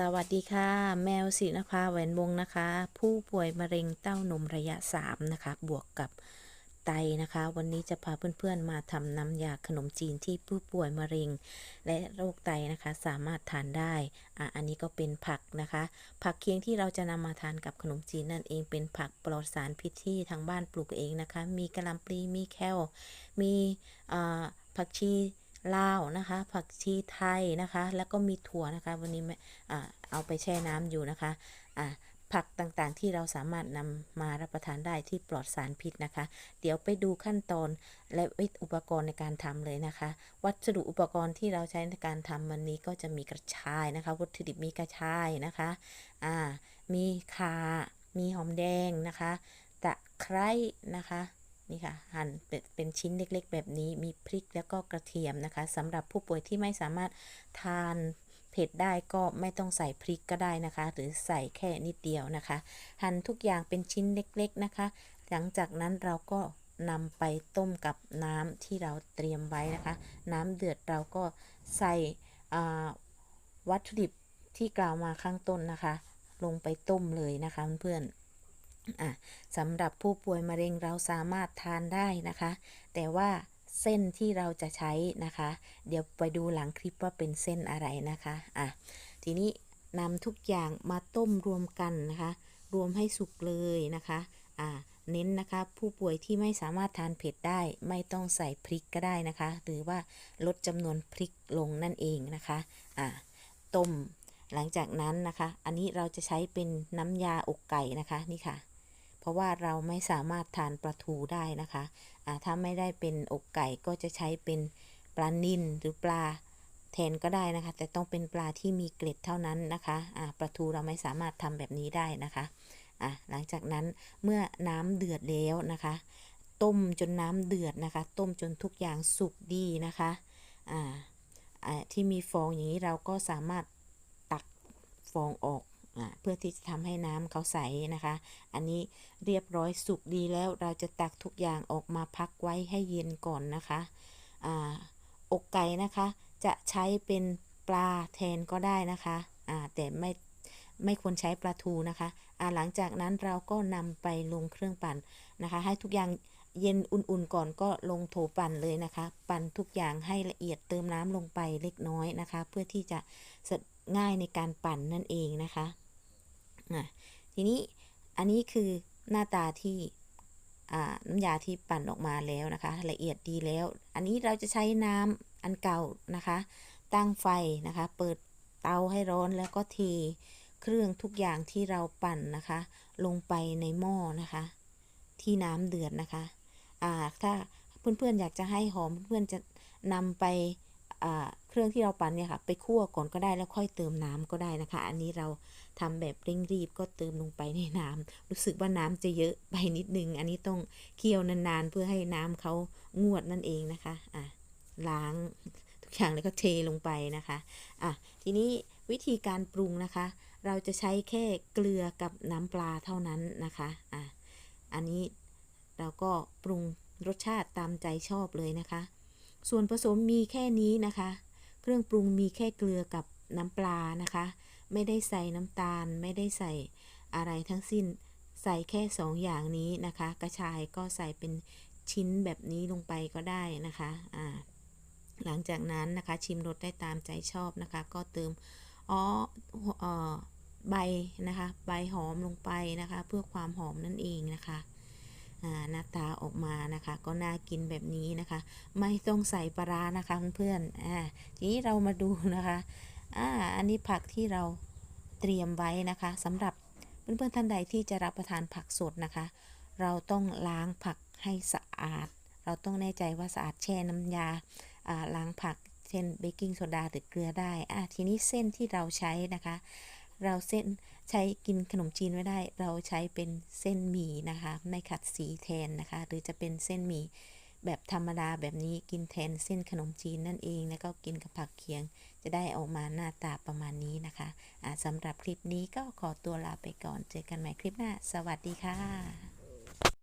สวัสดีค่ะ แมวศินภาแหวนวงนะคะ ผู้ป่วยมะเร็งเต้านมระยะ 3 นะคะ บวกกับไตนะคะ วันนี้จะพาเพื่อนๆมาทำน้ำยาขนมจีนที่ผู้ป่วยมะเร็ง และโรคไตนะคะ สามารถทานได้อะอันนี้ก็เป็นผักนะคะ ผักเคียงที่เราจะนำมาทานกับขนมจีนนั่นเองเป็นผักปลอดสารพิษที่ทางบ้านปลูกเองนะคะ มีกะหล่ำปลีมีแคลมีผักชี ลาวนะคะ ผักชีไทยนะคะ แล้วก็มีถั่วนะคะ วันนี้อ่าเอาไปแช่น้ำอยู่นะคะอ่าผักต่างๆที่เราสามารถนำมารับประทานได้ที่ปลอดสารพิษนะคะ เดี๋ยวไปดูขั้นตอนและวิอุปกรณ์ในการทำเลยนะคะ วัสดุอุปกรณ์ที่เราใช้ในการทำวันนี้ก็จะมีกระชายนะคะ วัตถุดิบมีกระชายนะคะอ่ามีข่ามีหอมแดงนะคะ ตะไคร้นะคะ นี่ค่ะหั่นเป็นชิ้นเล็กๆ แบบนี้มีพริกแล้วก็กระเทียมนะคะสำหรับผู้ป่วยที่ไม่สามารถทานเผ็ดได้ก็ไม่ต้องใส่พริกก็ได้นะคะ หรือใส่แค่นิดเดียวนะคะ หั่นทุกอย่างเป็นชิ้นเล็กๆนะคะ หลังจากนั้นเราก็นำไปต้มกับน้ำที่เราเตรียมไว้นะคะ น้ำเดือดเราก็ใส่อวัตถุดิบที่กล่าวมาข้างต้นนะคะ ลงไปต้มเลยนะคะเพื่อนๆ สำหรับผู้ป่วยมะเร็งเราสามารถทานได้นะคะ แต่ว่าเส้นที่เราจะใช้นะคะ เดี๋ยวไปดูหลังคลิปว่าเป็นเส้นอะไรนะคะอะทีนี้นำทุกอย่างมาต้มรวมกันนะคะ รวมให้สุกเลยนะคะอะเน้นนะคะผู้ป่วยที่ไม่สามารถทานเผ็ดได้ ไม่ต้องใส่พริกก็ได้นะคะ หรือว่าลดจำนวนพริกลงนั่นเองนะคะอะต้มหลังจากนั้นนะคะ อันนี้เราจะใช้เป็นน้ำยาอกไก่นะคะนี่ค่ะ ราะว่าเราไม่สามารถทานปลาทูได้นะคะอ่าถ้าไม่ได้เป็นอกไก่ก็จะใช้เป็นปลานิลหรือปลาแทนก็ได้นะคะ แต่ต้องเป็นปลาที่มีเกล็ดเท่านั้นนะคะอ่าปลาทูเราไม่สามารถทำแบบนี้ได้นะคะะหลังจากนั้นเมื่อน้ำเดือดแล้วนะคะ ต้มจนน้ำเดือดนะคะ ต้มจนทุกอย่างสุกดีนะคะอ่าอ่าที่มีฟองอย่างนี้เราก็สามารถตักฟองออก เพื่อที่จะทำให้น้ำเขาใสนะคะ อันนี้เรียบร้อยสุกดีแล้วเราจะตักทุกอย่างออกมาพักไว้ให้เย็นก่อนนะคะออกไก่นะคะ จะใช้เป็นปลาแทนก็ได้นะคะแต่ไม่ไม่ควรใช้ปลาทูนะคะอ่าหลังจากนั้นเราก็นำไปลงเครื่องปั่นนะคะ ให้ทุกอย่างเย็นอุ่นๆก่อนก็ลงโถปั่นเลยนะคะ ปั่นทุกอย่างให้ละเอียดเติมน้ำลงไปเล็กน้อยนะคะ เพื่อที่จะง่ายในการปั่นนั่นเองนะคะ อะทีนี้อันนี้คือหน้าตาที่น้ำยาที่ปั่นออกมาแล้วนะคะ ละเอียดดีแล้ว อันนี้เราจะใช้น้ำอันเก่านะคะ ตั้งไฟนะคะ เปิดเตาให้ร้อนแล้วก็เทเครื่องทุกอย่างที่เราปั่นนะคะ ลงไปในหม้อนะคะ ที่น้ำเดือดนะคะอ่าถ้าเพื่อนๆอยากจะให้หอมเพื่อนๆจะนำไปอ่า รื่องที่เราปั่นเนี่ยค่ะ ไปคั่วก่อนก็ได้แล้วค่อยเติมน้ำก็ได้นะคะ อันนี้เราทำแบบเร่งรีบก็เติมลงไปในน้ำรู้สึกว่าน้ำจะเยอะไปนิดนึง อันนี้ต้องเคี่ยวนานๆ เพื่อให้น้ำเขางวดนั่นเองนะคะอะล้างทุกอย่างแล้วก็เทลงไปนะคะอะทีนี้วิธีการปรุงนะคะ เราจะใช้แค่เกลือกับน้ำปลาเท่านั้นนะคะอะอันนี้เราก็ปรุงรสชาติตามใจชอบเลยนะคะ ส่วนผสมมีแค่นี้นะคะ เครื่องปรุงมีแค่เกลือกับน้ำปลานะคะ ไม่ได้ใส่น้ำตาล ไม่ได้ใส่อะไรทั้งสิ้น ใส่แค่สองอย่างนี้นะคะ กระชายก็ใส่เป็นชิ้นแบบนี้ลงไปก็ได้นะคะอ่าหลังจากนั้นนะคะชิมรสได้ตามใจชอบนะคะ ก็เติมอ๋อใบนะคะ ใบหอมลงไปนะคะ เพื่อความหอมนั่นเองนะคะ หน้าตาออกมานะคะ ก็น่ากินแบบนี้นะคะ ไม่ต้องใส่ปลาร้านะคะเพื่อนๆอ่าทีนี้เรามาดูนะคะอ่าอันนี้ผักที่เราเตรียมไว้นะคะสำหรับเพื่อนๆท่านใดที่จะรับประทานผักสดนะคะ เราต้องล้างผักให้สะอาด เราต้องแน่ใจว่าสะอาดแช่น้ำยาอ่าล้างผักเช่นเบกกิ้งโซดาหรือเกลือได้อ่าทีนี้เส้นที่เราใช้นะคะ เราเส้นใช้กินขนมจีนไม่ได้ เราใช้เป็นเส้นหมี่นะคะ ไม่ขัดสีแทนนะคะ หรือจะเป็นเส้นหมี่แบบธรรมดาแบบนี้กินแทนเส้นขนมจีนนั่นเอง แล้วก็กินกับผักเคียง จะได้ออกมาหน้าตาประมาณนี้นะคะะสำหรับคลิปนี้ก็ขอตัวลาไปก่อน เจอกันใหม่คลิปหน้า สวัสดีค่ะ